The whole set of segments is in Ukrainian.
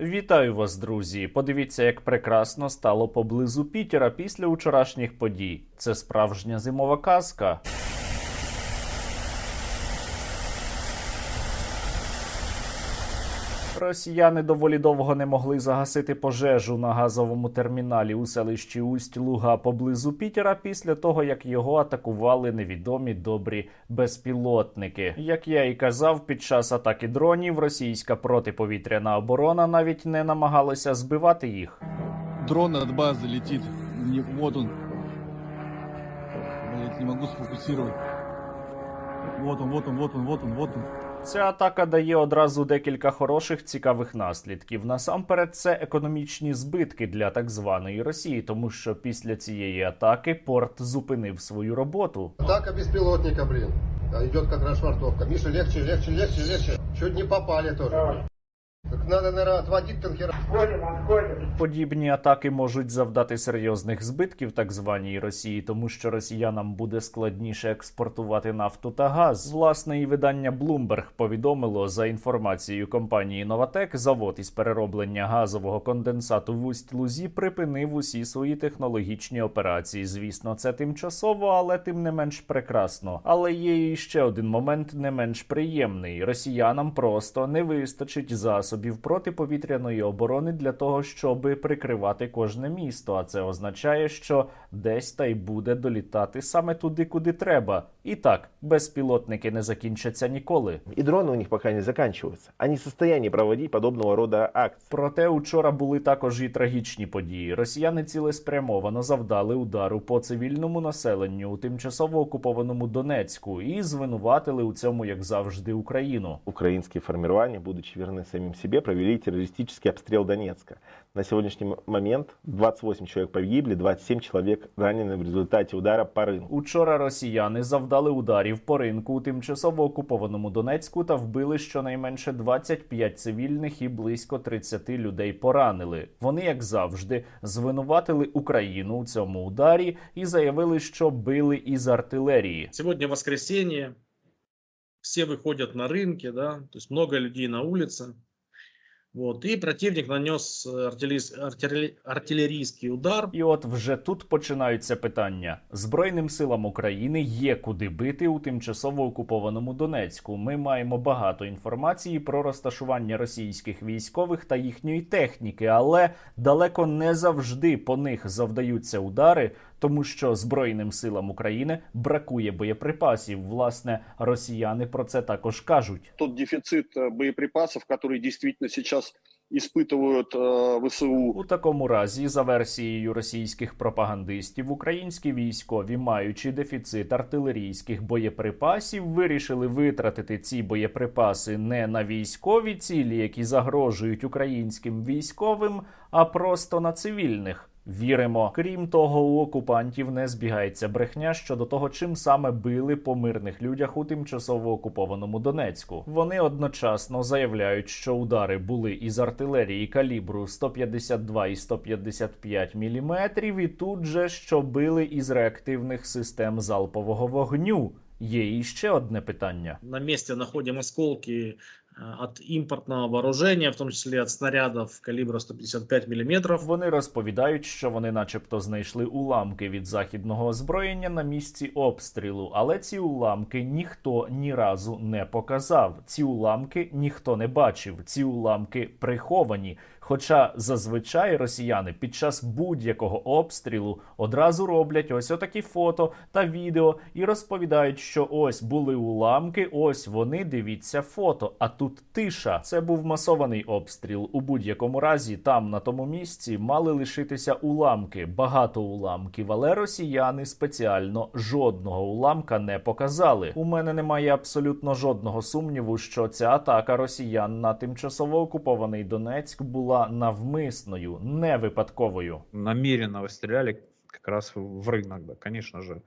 Вітаю вас, друзі! Подивіться, як прекрасно стало поблизу Пітера після вчорашніх подій. Це справжня зимова казка. Росіяни доволі довго не могли загасити пожежу на газовому терміналі у селищі Усть-Луга поблизу Пітера після того, як його атакували невідомі добрі безпілотники. Як я і казав, під час атаки дронів російська протиповітряна оборона навіть не намагалася збивати їх. Дрон от базы летит. Не- вот он. Блять, не могу сфокусировать. Вот он, вот он, вот он, вот он, вот он. Ця атака дає одразу декілька хороших цікавих наслідків. Насамперед, це економічні збитки для так званої Росії, тому що після цієї атаки порт зупинив свою роботу. Атака безпілотника, блін. А як как расшвартовка. Миша, легче, легче, легче, легче. Чуть не попали тоже. Так надо, наверное, отводить танкера. Подібні атаки можуть завдати серйозних збитків так званій Росії, тому що росіянам буде складніше експортувати нафту та газ. Власне, і видання Bloomberg повідомило за інформацією компанії Новатек, завод із перероблення газового конденсату в Усть-Лузі припинив усі свої технологічні операції. Звісно, це тимчасово, але тим не менш прекрасно. Але є і ще один момент не менш приємний: росіянам просто не вистачить засобів протиповітряної оборони для того, щоб прикривати кожне місто. А це означає, що десь та й буде долітати саме туди, куди треба. І так, безпілотники не закінчаться ніколи. И дроны у них пока не заканчиваются. Они в состоянии проводить подобного рода акции. Проте учора були також і трагічні події. Росіяни цілеспрямовано завдали удару по цивільному населенню у тимчасово окупованому Донецьку і звинуватили у цьому, як завжди, Україну. Украинские формирования, будучи верны самим себе, провели террористический обстрел Донецка. На сегодняшний м- момент 28 человек погибли, 27 человек ранены в результате удара по рынку. Учора росіяни завдали ударів по ринку у тимчасово окупованому Донецьку та вбили щонайменше 25 цивільних і близько 30 людей поранили. Вони, як завжди, звинуватили Україну у цьому ударі і заявили, що били із артилерії. Сегодня воскресенье, все выходят на рынки, да, то есть много людей на улице. Вот, и противник нанес э, артилleri- удар. І от вже тут починаються питання. Збройним силам України є куди бити у тимчасово окупованому Донецьку. Ми маємо багато інформації про розташування російських військових та їхньої техніки, але далеко не завжди по них завдаються удари, тому що Збройним силам України бракує боєприпасів. Власне, росіяни про це також кажуть. тот дефицит э, боеприпасов, который действительно сейчас испытывают э, ВСУ. У такому разі, за версією російських пропагандистів, українські військові, маючи дефіцит артилерійських боєприпасів, вирішили витратити ці боєприпаси не на військові цілі, які загрожують українським військовим, а просто на цивільних. Віримо. Крім того, у окупантів не збігається брехня щодо того, чим саме били по мирних людях у тимчасово окупованому Донецьку. Вони одночасно заявляють, що удари були із артилерії калібру 152 і 155 мм, і тут же що били із реактивних систем залпового вогню. Є іще одне питання. На месте находим осколки от імпортного вооружения, в тому числі от снарядов калибра 155 мм. Вони розповідають, що вони, начебто, знайшли уламки від західного озброєння на місці обстрілу, але ці уламки ніхто ні разу не показав. Ці уламки ніхто не бачив. Ці уламки приховані. Хоча зазвичай росіяни під час будь-якого обстрілу одразу роблять ось отакі фото та відео і розповідають, що ось були уламки, ось вони дивіться фото. А тут тиша. Це був масований обстріл. У будь-якому разі там на тому місці мали лишитися уламки, багато уламків, але росіяни спеціально жодного уламка не показали. У мене немає абсолютно жодного сумніву, що ця атака росіян на тимчасово окупований Донецьк була навмисною, не випадковою. Намірено стріляли как раз в ринок, конечно же.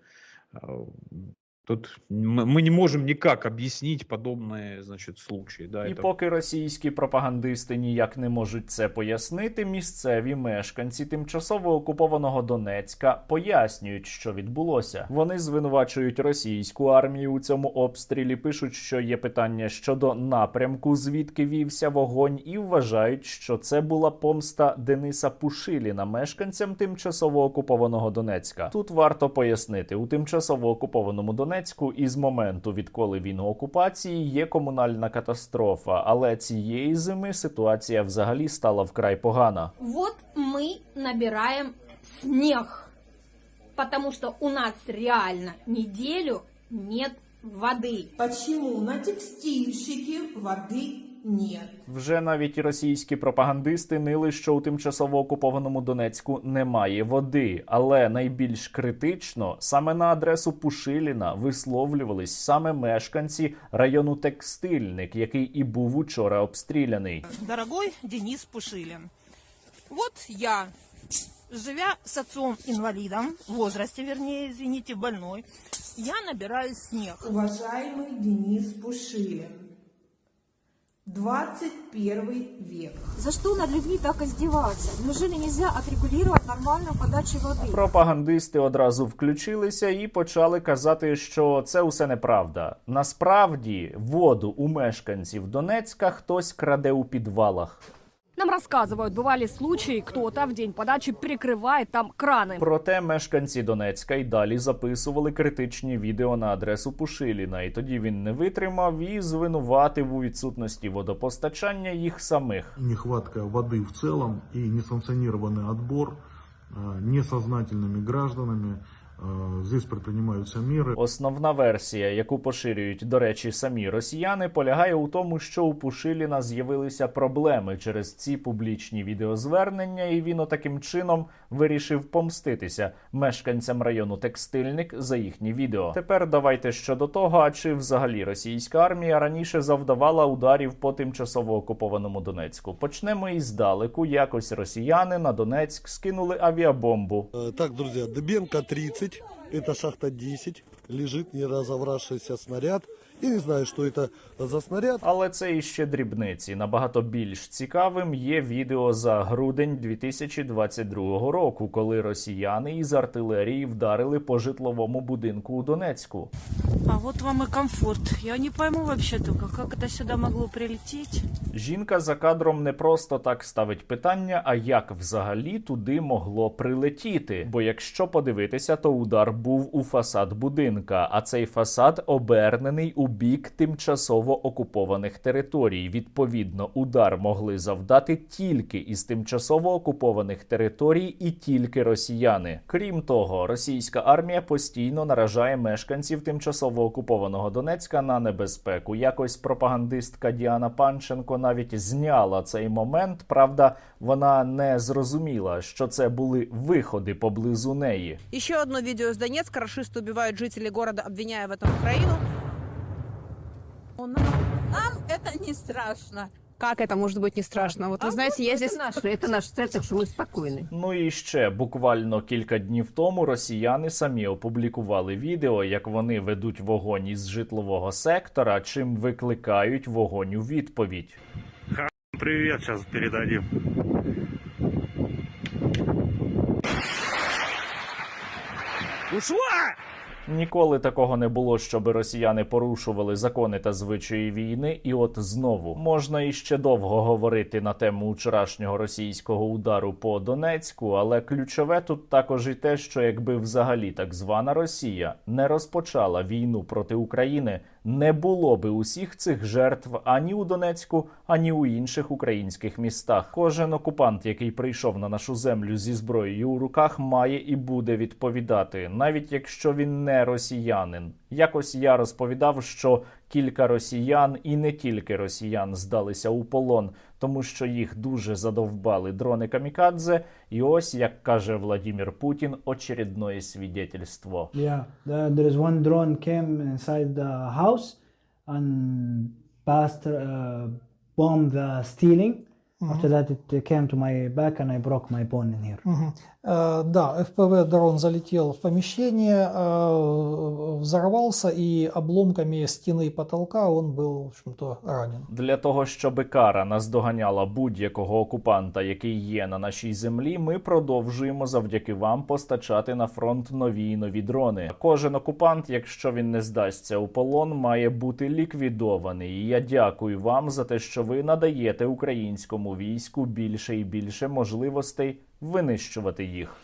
Э, Тут м- мы не можем никак объяснить подобные, значит, случаи. Да, І это поки російські пропагандисти ніяк не можуть це пояснити, місцеві мешканці тимчасово окупованого Донецька пояснюють, що відбулося. Вони звинувачують російську армію у цьому обстрілі, пишуть, що є питання щодо напрямку, звідки вівся вогонь, і вважають, що це була помста Дениса Пушиліна, мешканцям тимчасово окупованого Донецька. Тут варто пояснити, у тимчасово окупованому Донецьку із моменту, відколи він у окупації, є комунальна катастрофа. Але цієї зими ситуація взагалі стала вкрай погана. Вот мы набираем снег, потому что у нас реально неделю нет воды. Почему на текстильщике воды нет? Вже навіть і російські пропагандисти нили, що у тимчасово окупованому Донецьку немає води. Але найбільш критично саме на адресу Пушиліна висловлювались саме мешканці району Текстильник, який і був учора обстріляний. Дорогой Денис Пушилин, вот я, живя с отцом-инвалидом, в возрасте, вернее, извините, больной, я набираю снег. Уважаемый Денис Пушилин, 21 век. За что над людьми так издеваться? Неужели нельзя отрегулировать нормальную подачу воды? Пропагандисти одразу включилися і почали казати, що це усе неправда. Насправді воду у мешканців Донецька хтось краде у підвалах. Нам рассказывают, бывали случаи, кто-то в день подачи перекрывает там краны. Проте мешканці Донецька й далі записували критичні відео на адресу Пушиліна, і тоді він не витримав і звинуватив у відсутності водопостачання їх самих. Нехватка воды в целом и несанкционированный отбор э, несознательными гражданами. Э, Здесь предпринимаются меры. Основна версія, яку поширюють, до речі, самі росіяни, полягає у тому, що у Пушиліна з'явилися проблеми через ці публічні відеозвернення, і він отаким чином вирішив помститися мешканцям району Текстильник за їхні відео. Тепер давайте щодо того, а чи взагалі російська армія раніше завдавала ударів по тимчасово окупованому Донецьку. Почнемо із далеку. Якось росіяни на Донецьк скинули авіабомбу. Э, Так, друзья, Дебенко 30, это шахта 10, лежит не разобравшийся снаряд. Я не знаю, что это за снаряд. Але це іще дрібниці. Набагато більш цікавим є відео за грудень 2022 року, коли росіяни із артилерії вдарили по житловому будинку у Донецьку. А вот вам и комфорт. Я не пойму вообще только, как это сюда могло прилететь. Жінка за кадром не просто так ставить питання, а як взагалі туди могло прилетіти. Бо якщо подивитися, то удар був у фасад будинка, а цей фасад обернений у бік тимчасово окупованих територій. Відповідно, удар могли завдати тільки із тимчасово окупованих територій і тільки росіяни. Крім того, російська армія постійно наражає мешканців тимчасово окупованого Донецька на небезпеку. Якось пропагандистка Діана Панченко навіть зняла цей момент. Правда, вона не зрозуміла, що це були виходи поблизу неї. Еще одно видео из Донецка. Рашисты убивают жителей города, обвиняя в этом Украину. Нам это не страшно. Как это может быть не страшно? Вот вы знаете, я здесь... наш, это наш центр, что мы спокойны. Ну і ще буквально кілька днів тому росіяни самі опублікували відео, як вони ведуть вогонь із житлового сектора, чим викликають вогонь у відповідь. Привет, сейчас передадим. Ушла! Ніколи такого не було, щоб росіяни порушували закони та звичаї війни, і от знову. Можна іще довго говорити на тему вчорашнього російського удару по Донецьку, але ключове тут також і те, що якби взагалі так звана Росія не розпочала війну проти України, не було би усіх цих жертв ані у Донецьку, ані у інших українських містах. Кожен окупант, який прийшов на нашу землю зі зброєю у руках, має і буде відповідати, навіть якщо він не росіянин. Якось я розповідав, що кілька росіян і не тільки росіян здалися у полон, тому що їх дуже задовбали дрони камікадзе. І ось як каже Владимир Путін, очередне свідетельство. Yeah, the, there is one drone came inside the house and passed uh, bomb the ceiling After that, it came to my back and I broke my bone in here. Мгм. Э, Да, ФПВ дрон залетел в помещение, э, взорвался и обломками стены и потолка он был, в общем-то, ранен. Для того, щоб кара наздоганяла будь-якого окупанта, який є на нашій землі, ми продовжуємо завдяки вам постачати на фронт нові й нові дрони. Кожен окупант, якщо він не здасться у полон, має бути ліквідований. І я дякую вам за те, що ви надаєте українському війську більше і більше можливостей винищувати їх.